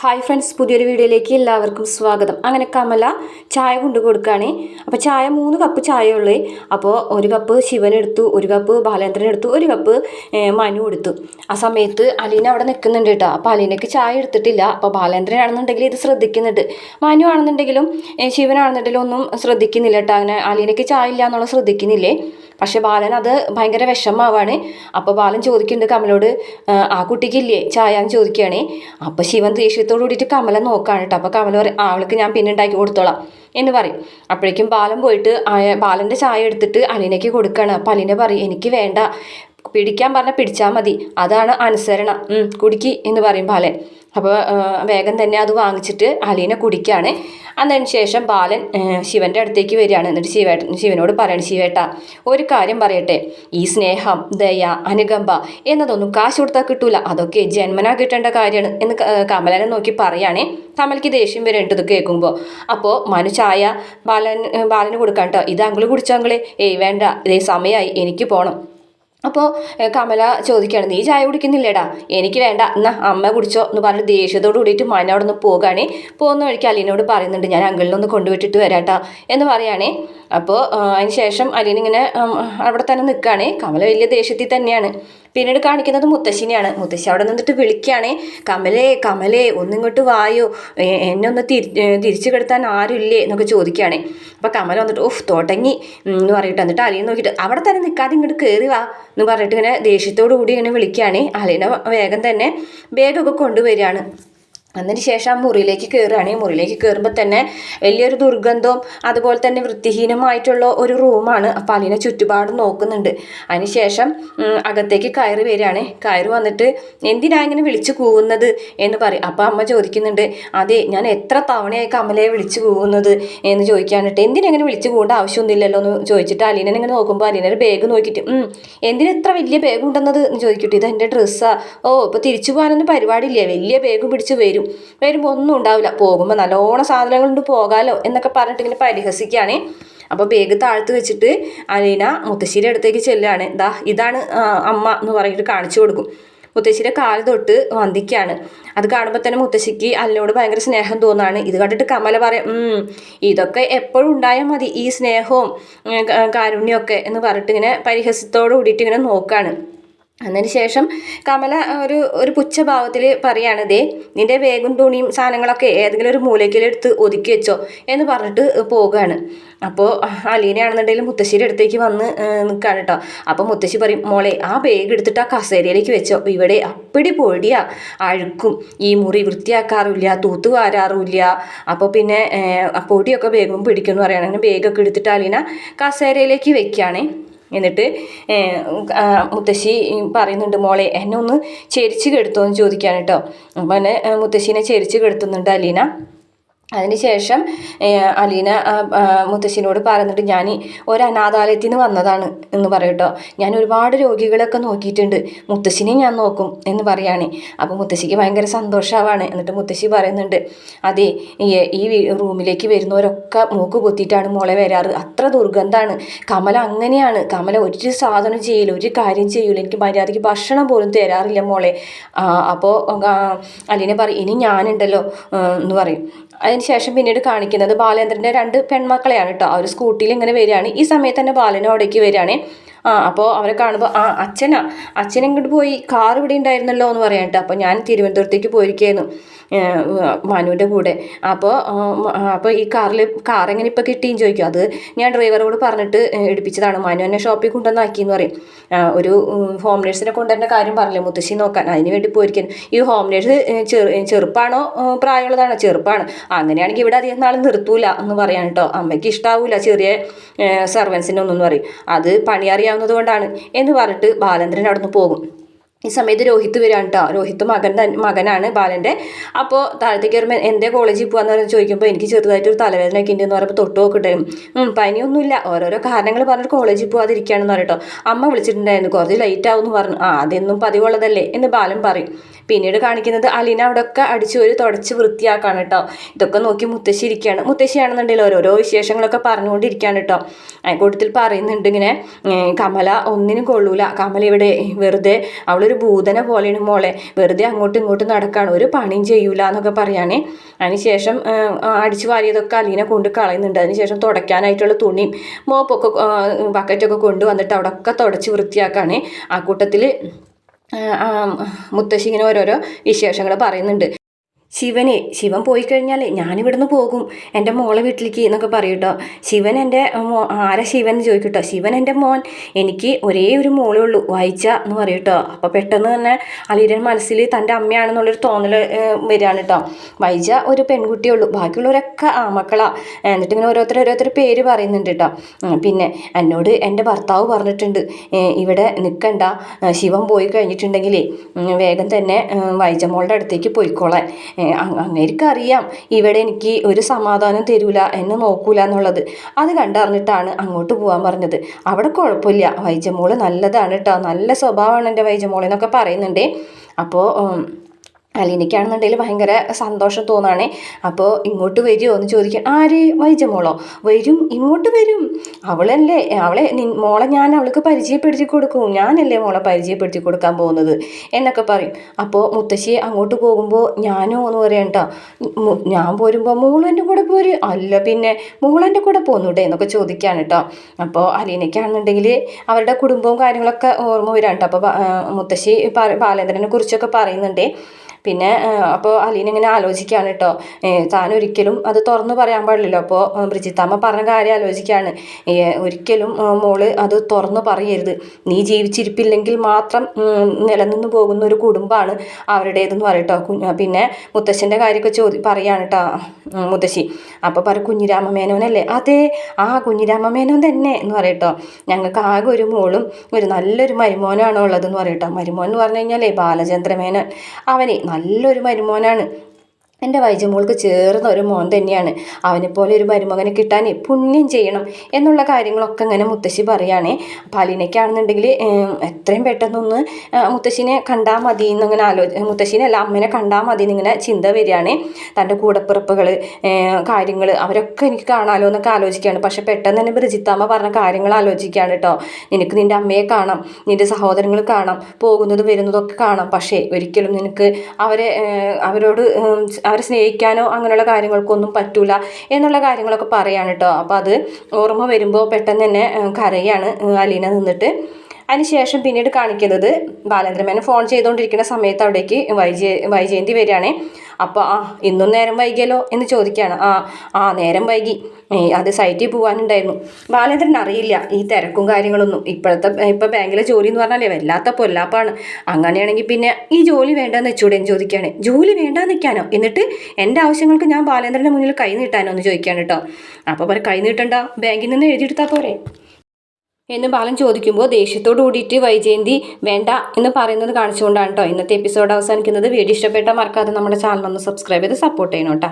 Hi friends പുതിയൊരു വീഡിയോയിലേക്ക് എല്ലാവർക്കും സ്വാഗതം. അങ്ങനെ കമല ചായ കൊണ്ടു കൊടുക്കുകയാണ് അപ്പോൾ ചായ മൂന്ന് കപ്പ് ചായ ഉള്ളേ. അപ്പോൾ ഒരു കപ്പ് ശിവൻ എടുത്തു ഒരു കപ്പ് ബാലേന്ദ്രൻ എടുത്തു ഒരു കപ്പ് മനു എടുത്തു. ആ സമയത്ത് അലീന അവിടെ നിൽക്കുന്നുണ്ട് കേട്ടോ. അപ്പോൾ അലീനയ്ക്ക് ചായ എടുത്തിട്ടില്ല. അപ്പോൾ ബാലേന്ദ്രൻ ആണെന്നുണ്ടെങ്കിൽ ഇത് ശ്രദ്ധിക്കുന്നുണ്ട്. മനു ആണെന്നുണ്ടെങ്കിലും ശിവനാണെന്നുണ്ടെങ്കിലും ഒന്നും ശ്രദ്ധിക്കുന്നില്ല കേട്ടോ. അങ്ങനെ അലീനയ്ക്ക് ചായ ഇല്ല എന്നുള്ളത് ശ്രദ്ധിക്കുന്നില്ലേ? പക്ഷെ ബാലൻ അത് ഭയങ്കര വിഷമാവാണ് അപ്പോൾ ബാലൻ ചോദിക്കുന്നുണ്ട് കമലോട് "ആ, കുട്ടിക്ക് കുട്ടിക്കില്ലേ? ചായ എന്ന് ചോദിക്കുകയാണേ. അപ്പോൾ ശിവൻ ദേഷ്യത്തോട് കൂടിയിട്ട് കമല നോക്കാണ് കേട്ടോ. അപ്പോൾ കമല പറയും "ആ, അവൾക്ക് ഞാൻ പിന്നെ ഉണ്ടാക്കി കൊടുത്തോളാം എന്ന് പറയും. അപ്പോഴേക്കും ബാലൻ പോയിട്ട് ബാലന്റെ ചായ എടുത്തിട്ട് അലീനയ്ക്ക് കൊടുക്കുകയാണ്. അപ്പോൾ അലീന പറയും എനിക്ക് വേണ്ട. പിടിക്കാൻ പറഞ്ഞാൽ പിടിച്ചാൽ മതി. അതാണ് അനുസരണ. കുടിക്ക് എന്ന് പറയും ബാലൻ. അപ്പോൾ വേഗം തന്നെ അത് വാങ്ങിച്ചിട്ട് അലീനെ കുടിക്കുകയാണ് അതിന് ശേഷം ബാലൻ ശിവന്റെ അടുത്തേക്ക് വരികയാണ്. എന്നിട്ട് ശിവേട്ടൻ ശിവനോട് പറയണം ശിവേട്ട ഒരു കാര്യം പറയട്ടെ. ഈ സ്നേഹം ദയ അനുകമ്പ എന്നതൊന്നും കാശ് കൊടുത്താൽ കിട്ടൂല. അതൊക്കെ ജന്മനാ കിട്ടേണ്ട കാര്യമാണ്. എന്ന് കമലനെ നോക്കി പറയുകയാണേ കമൽക്ക് ദേഷ്യം വരേണ്ടത് കേൾക്കുമ്പോൾ അപ്പോൾ മനു ചായ ബാലൻ ബാലന് കൊടുക്കാം കേട്ടോ ഇത് അങ്കിൾ കുടിച്ചോ ഏയ് വേണ്ട. ഇതേ സമയമായി എനിക്ക് പോകണം അപ്പോൾ കമല ചോദിക്കുകയാണ് നീ ചായ കുടിക്കുന്നില്ലേടാ? എനിക്ക് വേണ്ട എന്നാ അമ്മ കുടിച്ചോ എന്ന് പറഞ്ഞ് ദേഷ്യത്തോട് കൂടിയിട്ട് മന അവിടെ നിന്ന് പോകാണേ. പോകുന്ന വഴിക്ക് അലീനോട് പറയുന്നുണ്ട് ഞാൻ അങ്കിളിനൊന്ന് കൊണ്ടുവിട്ടിട്ട് വരാട്ടാ എന്ന് പറയുകയാണേ അപ്പോൾ അതിന് ശേഷം അലീന ഇങ്ങനെ അവിടെ തന്നെ നിൽക്കുകയാണേ കമല വലിയ ദേഷ്യത്തിൽ തന്നെയാണ്. പിന്നീട് കാണിക്കുന്നത് മുത്തശ്ശിനെയാണ്. മുത്തശ്ശി അവിടെ നിന്നിട്ട് വിളിക്കുകയാണ് കമലേ കമലേ ഒന്നിങ്ങോട്ട് വായോ? എന്നെ ഒന്ന് തിരി തിരിച്ചു കിടത്താൻ ആരുമില്ലേ? എന്നൊക്കെ ചോദിക്കുകയാണ്. അപ്പോൾ കമൽ വന്നിട്ട് ഓഫ് തോട്ടങ്ങി എന്ന് പറഞ്ഞിട്ട് എന്നിട്ട് അലിയെ നോക്കിയിട്ട് അവിടെ തന്നെ നിൽക്കാതെ ഇങ്ങോട്ട് കയറി വാ എന്ന് പറഞ്ഞിട്ട് ഇങ്ങനെ ദേഷ്യത്തോടു കൂടി ഇങ്ങനെ വിളിക്കുകയാണ്. അലീനെ വേഗം തന്നെ ബാഗൊക്കെ കൊണ്ടുവരികയാണ്. അതിന് ശേഷം ആ മുറിയിലേക്ക് കയറുകയാണ് ഈ മുറിയിലേക്ക് കയറുമ്പോൾ തന്നെ വലിയൊരു ദുർഗന്ധവും അതുപോലെ തന്നെ വൃത്തിഹീനമായിട്ടുള്ള ഒരു റൂമാണ്. അപ്പം അലീന ചുറ്റുപാട് നോക്കുന്നുണ്ട്. അതിന് ശേഷം ഉം, അകത്തേക്ക് കയറി വരികയാണ്. കയറി വന്നിട്ട് എന്തിനാ ഇങ്ങനെ വിളിച്ചു കൂവുന്നത് എന്ന് പറയും. അപ്പോൾ അമ്മ ചോദിക്കുന്നുണ്ട് അതെ ഞാൻ എത്ര തവണയായി കമലയെ വിളിച്ചു കൂവുന്നത് എന്ന് ചോദിക്കാനിട്ട് എന്തിനെങ്ങനെ വിളിച്ചു കൂവേണ്ട ആവശ്യമൊന്നുമില്ലല്ലോ എന്ന് ചോദിച്ചിട്ട് അലീനെ ഇങ്ങനെ നോക്കുമ്പോൾ അലീനയുടെ ബാഗ് നോക്കിയിട്ട് "ഉം, എന്തിന് ഇത്ര വലിയ ബാഗ് ഉണ്ടെന്നത്? എന്ന് ചോദിക്കട്ടെ ഇത് എന്റെ ഡ്രസ്സാണ് ഓ ഇപ്പോൾ തിരിച്ചു പോകാനൊന്നും പരിപാടിയില്ല? വലിയ ബാഗ് പിടിച്ച് വരും. വരുമ്പോൾ ഒന്നും ഉണ്ടാവില്ല. പോകുമ്പോൾ നല്ലോണം സാധനങ്ങൾ കൊണ്ട് പോകാമല്ലോ എന്നൊക്കെ പറഞ്ഞിട്ട് ഇങ്ങനെ പരിഹസിക്കുകയാണ് അപ്പോൾ ബേഗ് താഴ്ത്ത് വെച്ചിട്ട് അലീന മുത്തശ്ശിയുടെ അടുത്തേക്ക് ചെല്ലുകയാണ് ദാ ഇതാണ് അമ്മ എന്ന് പറഞ്ഞിട്ട് കാണിച്ചു കൊടുക്കും. മുത്തശ്ശിയുടെ കാൽ തൊട്ട് വന്ദിക്കുകയാണ് അത് കാണുമ്പോൾ തന്നെ മുത്തശ്ശിക്ക് അല്ലിനോട് ഭയങ്കര സ്നേഹം തോന്നാണ്. ഇത് കണ്ടിട്ട് കമല പറയും "ഉം, ഇതൊക്കെ എപ്പോഴും ഉണ്ടായാൽ മതി ഈ സ്നേഹവും കാരുണ്യമൊക്കെ എന്ന് പറഞ്ഞിട്ട് ഇങ്ങനെ പരിഹസത്തോട് കൂടിയിട്ട് ഇങ്ങനെ നോക്കാണ്. അതിന് ശേഷം കമല ഒരു ഒരു പുച്ഛഭാവത്തിൽ പറയാണ് ദേ നിന്റെ വേഗം തുണിയും സാധനങ്ങളൊക്കെ ഏതെങ്കിലും ഒരു മൂലയ്ക്കലെടുത്ത് ഒതുക്കി വെച്ചോ എന്ന് പറഞ്ഞിട്ട് പോവുകയാണ് അപ്പോൾ അലീനയാണെന്നുണ്ടെങ്കിൽ മുത്തശ്ശിയുടെ അടുത്തേക്ക് വന്ന് നിൽക്കുകയാണ് കേട്ടോ അപ്പോൾ മുത്തശ്ശി പറയും മോളെ ആ ബാഗ് എടുത്തിട്ട് ആ കസേരയിലേക്ക് വെച്ചോ. ഇവിടെ അപ്പടി പൊടിയാ അഴുക്കും. ഈ മുറി വൃത്തിയാക്കാറില്ല തൂത്ത് വാരാറുമില്ല അപ്പോൾ പിന്നെ പൊടിയൊക്കെ വേഗം പിടിക്കും എന്ന് പറയുകയാണ് അങ്ങനെ ബാഗൊക്കെ എടുത്തിട്ട് അലീന കസേരയിലേക്ക് വെക്കുകയാണേ എന്നിട്ട് മുത്തശ്ശി പറയുന്നുണ്ട് മോളെ എന്നെ ഒന്ന് ചെരിച്ച് കെടുത്തോ എന്ന് ചോദിക്കാൻ കേട്ടോ അപ്പം എന്നെ മുത്തശ്ശീനെ ചെരിച്ച് കെടുത്തുന്നുണ്ട് അലീന. അതിനുശേഷം അലീന മുത്തശ്ശിനോട് പറഞ്ഞിട്ട് ഞാൻ ഒരു അനാഥാലയത്തിൽ നിന്ന് വന്നതാണ് എന്ന് പറയട്ടോ ഞാൻ ഒരുപാട് രോഗികളൊക്കെ നോക്കിയിട്ടുണ്ട്. മുത്തശ്ശിനെ ഞാൻ നോക്കും എന്ന് പറയുകയാണ് അപ്പോൾ മുത്തശ്ശിക്ക് ഭയങ്കര സന്തോഷമാവാണ് എന്നിട്ട് മുത്തശ്ശി പറയുന്നുണ്ട് അതെ ഈ റൂമിലേക്ക് വരുന്നവരൊക്കെ മൂക്ക് പൊത്തിയിട്ടാണ് മോളെ വരാറ്. അത്ര ദുർഗന്ധമാണ് കമല അങ്ങനെയാണ്. കമല ഒരു സാധനം ചെയ്യില്ല ഒരു കാര്യം ചെയ്യില്ല എനിക്ക് മര്യാദയ്ക്ക് ഭക്ഷണം പോലും തരാറില്ല മോളെ. അപ്പോൾ അലീന പറയും ഇനി ഞാനുണ്ടല്ലോ എന്ന് പറയും. അതിന് ശേഷം പിന്നീട് കാണിക്കുന്നത് ബാലേന്ദ്രന്റെ രണ്ട് പെൺമക്കളെയാണ് കേട്ടോ. അവർ സ്കൂട്ടിയിൽ ഇങ്ങനെ വരികയാണ്. ഈ സമയത്ത് തന്നെ ബാലനും അവിടേക്ക് വരികയാണ്. ആ അപ്പോൾ അവരെ കാണുമ്പോൾ ആ അച്ഛനാ. അച്ഛൻ ഇങ്ങോട്ട് പോയി. കാർ ഇവിടെ ഉണ്ടായിരുന്നല്ലോ എന്ന് പറയാനിട്ട് അപ്പോൾ ഞാൻ തിരുവനന്തപുരത്തേക്ക് പോയിരിക്കുകയായിരുന്നു മനുവിന്റെ കൂടെ. അപ്പോൾ അപ്പോൾ ഈ കാറിൽ കാർ എങ്ങനെ ഇപ്പോൾ കിട്ടിയെന്ന് ചോദിക്കും. അത് ഞാൻ ഡ്രൈവറോട് പറഞ്ഞിട്ട് എടുപ്പിച്ചതാണ്. മനു എന്നെ ഷോപ്പിൽ കൊണ്ടുവന്നാക്കി എന്ന് പറയും ഒരു ഹോം നേഴ്സിനെ കൊണ്ടുവരേണ്ട കാര്യം പറഞ്ഞില്ലേ മുത്തശ്ശി നോക്കാൻ. അതിന് വേണ്ടി പോയിരിക്കുന്നു. ഈ ഹോം നേഴ്സ് ചെറു ചെറുപ്പാണോ? പ്രായമുള്ളതാണോ? ചെറുപ്പാണ്. അങ്ങനെയാണെങ്കിൽ ഇവിടെ അധികം നാൾ നിർത്തൂല എന്ന് പറയാൻ കേട്ടോ അമ്മയ്ക്ക് ഇഷ്ടാവൂല ചെറിയ സർവൻസിനൊന്നും പറയും. അത് പണി അറിയാവുന്നത് കൊണ്ടാണ് എന്ന് പറഞ്ഞിട്ട് ബാലേന്ദ്രൻ അവിടുന്ന് പോകും. ഈ സമയത്ത് രോഹിത്ത് വരാൻ കേട്ടോ രോഹിത്ത് മകൻ മകനാണ് ബാലന്റെ. അപ്പോൾ താഴത്തേക്ക് കയറുമ്പോൾ എന്റെ കോളേജിൽ പോകാന്ന് പറഞ്ഞ് ചോദിക്കുമ്പോൾ എനിക്ക് ചെറുതായിട്ടൊരു തലവേദനയൊക്കെ ഉണ്ടെന്ന് പറയുമ്പോൾ തൊട്ട് നോക്കട്ടെ പനിയൊന്നുമില്ല ഓരോരോ കാരണങ്ങൾ പറഞ്ഞിട്ട് കോളേജിൽ പോകാതിരിക്കുകയാണെന്ന് പറയട്ടോ അമ്മ വിളിച്ചിട്ടുണ്ടായിരുന്നു. കുറച്ച് ലേറ്റ് എന്ന് പറഞ്ഞു. ആ അതെന്നും പതിവുള്ളതല്ലേ എന്ന് ബാലൻ പറയും. പിന്നീട് കാണിക്കുന്നത് അലീന അവിടെ ഒക്കെ അടിച്ചു ഒരു തുടച്ച് വൃത്തിയാക്കാണ് കേട്ടോ ഇതൊക്കെ നോക്കി മുത്തശ്ശി ഇരിക്കുകയാണ്. മുത്തശ്ശിയാണെന്നുണ്ടെങ്കിൽ ഓരോരോ വിശേഷങ്ങളൊക്കെ പറഞ്ഞുകൊണ്ടിരിക്കുകയാണ് കേട്ടോ കൂട്ടത്തിൽ പറയുന്നുണ്ട് ഇങ്ങനെ കമല ഒന്നിനും കൊള്ളൂല. കമല ഇവിടെ വെറുതെ അവളൊരു ഭൂതനെ പോലെയാണ് മോളെ. വെറുതെ അങ്ങോട്ടും ഇങ്ങോട്ടും നടക്കാണ്. ഒരു പണിയും ചെയ്യൂല എന്നൊക്കെ പറയാനേ. അതിനുശേഷം അടിച്ചു വാരിയതൊക്കെ അലീനെ കൊണ്ട് കളയുന്നുണ്ട്. അതിനുശേഷം തുടയ്ക്കാനായിട്ടുള്ള തുണിയും മോപ്പൊക്കെ ബക്കറ്റൊക്കെ കൊണ്ടുവന്നിട്ട് അവിടെ ഒക്കെ തുടച്ച് വൃത്തിയാക്കാണ്. ആ കൂട്ടത്തിൽ മുത്തശ്ശി ഇങ്ങനെ ഓരോരോ വിശേഷങ്ങൾ പറയുന്നുണ്ട്. ശിവനെ ശിവൻ പോയി കഴിഞ്ഞാൽ ഞാനിവിടുന്ന് പോകും. എന്റെ മോളെ വീട്ടിലേക്ക് എന്നൊക്കെ പറയും ശിവൻ എന്റെ മോ ആരാ ശിവൻ എന്ന് ചോദിക്കും കേട്ടോ. ശിവൻ എന്റെ മോൻ. എനിക്ക് ഒരേ ഒരു മോളേ ഉള്ളൂ വായിച്ച എന്ന് പറയും അപ്പോൾ പെട്ടെന്ന് തന്നെ അലീരൻ മനസ്സിൽ തന്റെ അമ്മയാണെന്നുള്ളൊരു തോന്നൽ വരികയാണ് കേട്ടോ. വൈജ ഒരു പെൺകുട്ടിയേ ഉള്ളൂ. ബാക്കിയുള്ളവരൊക്കെ ആ മക്കളാണ് എന്നിട്ട് ഇങ്ങനെ ഓരോരുത്തർ ഓരോരുത്തർ പേര് പറയുന്നുണ്ട് കേട്ടോ. പിന്നെ എന്നോട് എന്റെ ഭർത്താവ് പറഞ്ഞിട്ടുണ്ട് ഇവിടെ നിൽക്കണ്ട. ശിവൻ പോയി കഴിഞ്ഞിട്ടുണ്ടെങ്കിൽ വേഗം തന്നെ വൈജ മോളുടെ അടുത്തേക്ക് പോയിക്കോളാൻ. അങ്ങേർക്കറിയാം ഇവിടെ എനിക്ക് ഒരു സമാധാനം തരൂല എന്നെ നോക്കൂല എന്നുള്ളത്. അത് കണ്ടറിഞ്ഞിട്ടാണ് അങ്ങോട്ട് പോകാൻ പറഞ്ഞത്. അവിടെ കുഴപ്പമില്ല. വൈജമോൾ നല്ലതാണ് കേട്ടോ നല്ല സ്വഭാവമാണ് എന്റെ വൈജമോളെന്നൊക്കെ പറയുന്നുണ്ട്. അപ്പോൾ അലീനയ്ക്കാണെന്നുണ്ടെങ്കിൽ ഭയങ്കര സന്തോഷം തോന്നുകയാണേ അപ്പോൾ ഇങ്ങോട്ട് വരുമോ എന്ന് ചോദിക്കാൻ ആര്? വൈജമോളോ? വരും ഇങ്ങോട്ട് വരും. അവളല്ലേ അവളെ മോളെ ഞാൻ അവൾക്ക് പരിചയപ്പെടുത്തി കൊടുക്കും. ഞാനല്ലേ മോളെ പരിചയപ്പെടുത്തി കൊടുക്കാൻ പോകുന്നത്? എന്നൊക്കെ പറയും. അപ്പോൾ മുത്തശ്ശി അങ്ങോട്ട് പോകുമ്പോൾ ഞാനോ? എന്ന് പറയണ്ട ഞാൻ പോരുമ്പോൾ മോളെന്റെ കൂടെ പോര്. അല്ല പിന്നെ മോളെന്റെ കൂടെ പോകുന്നുണ്ട് എന്നൊക്കെ ചോദിക്കാണ് കേട്ടോ. അപ്പോൾ അലീനയ്ക്കാണെന്നുണ്ടെങ്കിൽ അവരുടെ കുടുംബവും കാര്യങ്ങളൊക്കെ ഓർമ്മ വരാണ് കേട്ടോ. അപ്പോൾ മുത്തശ്ശി ബാലേന്ദ്രനെ കുറിച്ചൊക്കെ പറയുന്നുണ്ടേ. പിന്നെ അപ്പോൾ അലീന ഇങ്ങനെ ആലോചിക്കുകയാണ് കേട്ടോ താൻ ഒരിക്കലും അത് തുറന്നു പറയാൻ പാടില്ലല്ലോ. അപ്പോൾ ബ്രിജിത്താമ്മ പറഞ്ഞ കാര്യം ആലോചിക്കുകയാണ് ഒരിക്കലും മോൾ അത് തുറന്നു പറയരുത്. നീ ജീവിച്ചിരിപ്പില്ലെങ്കിൽ മാത്രം നിലനിന്ന് പോകുന്ന ഒരു കുടുംബമാണ് അവരുടേതെന്ന് പറയട്ടോ പിന്നെ മുത്തശ്ശന്റെ കാര്യമൊക്കെ ചോദി പറയാണ് കേട്ടോ മുത്തശ്ശി. അപ്പോൾ പറ കുഞ്ഞിരാമ മേനോനല്ലേ അതെ ആ കുഞ്ഞിരാമ മേനോൻ തന്നെ എന്ന് പറയട്ടോ ഞങ്ങൾക്ക് ആകെ ഒരു മോളും ഒരു നല്ലൊരു മരുമോനാണ് ഉള്ളതെന്ന് പറയട്ടോ മരുമോൻ എന്ന് പറഞ്ഞു കഴിഞ്ഞാലേ ബാലചന്ദ്രമേനോൻ. അവനെ നല്ലൊരു മരുമോനാണ്. എന്റെ വൈജമോൾക്ക് ചേർന്ന ഒരു മോൻ തന്നെയാണ്. അവനെപ്പോലെ ഒരു മരുമകനെ കിട്ടാൻ പുണ്യം ചെയ്യണം എന്നുള്ള കാര്യങ്ങളൊക്കെ ഇങ്ങനെ മുത്തശ്ശി പറയുകയാണേ അപ്പോൾ അലീനയ്ക്കാണെന്നുണ്ടെങ്കിൽ എത്രയും പെട്ടെന്നൊന്ന് മുത്തശ്ശിനെ കണ്ടാൽ മതി എന്നിങ്ങനെ ആലോചി മുത്തശ്ശിനല്ല അമ്മനെ കണ്ടാൽ മതി എന്നിങ്ങനെ ചിന്ത വരികയാണ്. തന്റെ കൂടപ്പിറപ്പുകൾ കാര്യങ്ങൾ അവരൊക്കെ എനിക്ക് കാണാമല്ലോ എന്നൊക്കെ ആലോചിക്കുകയാണ്. പക്ഷെ പെട്ടെന്ന് തന്നെ ബ്രിജിത്താമ്മ പറഞ്ഞ കാര്യങ്ങൾ ആലോചിക്കുകയാണ് കേട്ടോ. നിനക്ക് നിന്റെ അമ്മയെ കാണാം നിന്റെ സഹോദരങ്ങൾ കാണാം പോകുന്നതും വരുന്നതൊക്കെ കാണാം. പക്ഷേ ഒരിക്കലും നിനക്ക് അവരെ അവരോട് അവരെ സ്നേഹിക്കാനോ അങ്ങനെയുള്ള കാര്യങ്ങൾക്കൊന്നും പറ്റൂല എന്നുള്ള കാര്യങ്ങളൊക്കെ പറയാണ് കേട്ടോ അപ്പോൾ അത് ഓർമ്മ വരുമ്പോൾ പെട്ടെന്ന് തന്നെ കരയാണ് അലീന നിന്നിട്ട്. അതിനുശേഷം പിന്നീട് കാണിക്കുന്നത് ബാലേന്ദ്രമേനൻ ഫോൺ ചെയ്തുകൊണ്ടിരിക്കുന്ന സമയത്ത് അവിടേക്ക് വൈജയ വൈജയന്തി വരികയാണേ. അപ്പോൾ ആ ഇന്നും നേരം വൈകിയല്ലോ എന്ന് ചോദിക്കുകയാണ് ആ ആ നേരം വൈകി. അത് സൈറ്റിൽ പോകാനുണ്ടായിരുന്നു ബാലേന്ദ്രൻ അറിയില്ല ഈ തിരക്കും കാര്യങ്ങളൊന്നും. ഇപ്പോഴത്തെ ഇപ്പോൾ ബാങ്കിലെ ജോലി എന്ന് പറഞ്ഞാലേ വല്ലാത്ത പൊല്ലാപ്പാണ്. അങ്ങനെയാണെങ്കിൽ പിന്നെ ഈ ജോലി വേണ്ടെന്ന് വെച്ചൂടെ എന്ന് ചോദിക്കുകയാണ് ജോലി വേണ്ടാന്ന് നിൽക്കാനോ? എന്നിട്ട് എന്റെ ആവശ്യങ്ങൾക്ക് ഞാൻ ബാലേന്ദ്രന്റെ മുന്നിൽ കൈ നീട്ടാനോ എന്ന് ചോദിക്കുകയാണ് കേട്ടോ. അപ്പോൾ പറ കൈ നീട്ടണ്ട? ബാങ്കിൽ നിന്ന് എഴുതിയെടുത്താൽ പോരെ? എന്ന് ബാലൻ ചോദിക്കുമ്പോൾ ദേഷ്യത്തോട് കൂടിയിട്ട് വൈജയന്തി വേണ്ട എന്ന് പറയുന്നത് കാണിച്ചുകൊണ്ടാണ് കേട്ടോ ഇന്നത്തെ എപ്പിസോഡ് അവസാനിക്കുന്നത്. വീഡിയോ ഇഷ്ടപ്പെട്ടാൽ മറക്കാതെ നമ്മുടെ ചാനൽ ഒന്ന് സബ്സ്ക്രൈബ് ചെയ്ത് സപ്പോർട്ട് ചെയ്യണം കേട്ടോ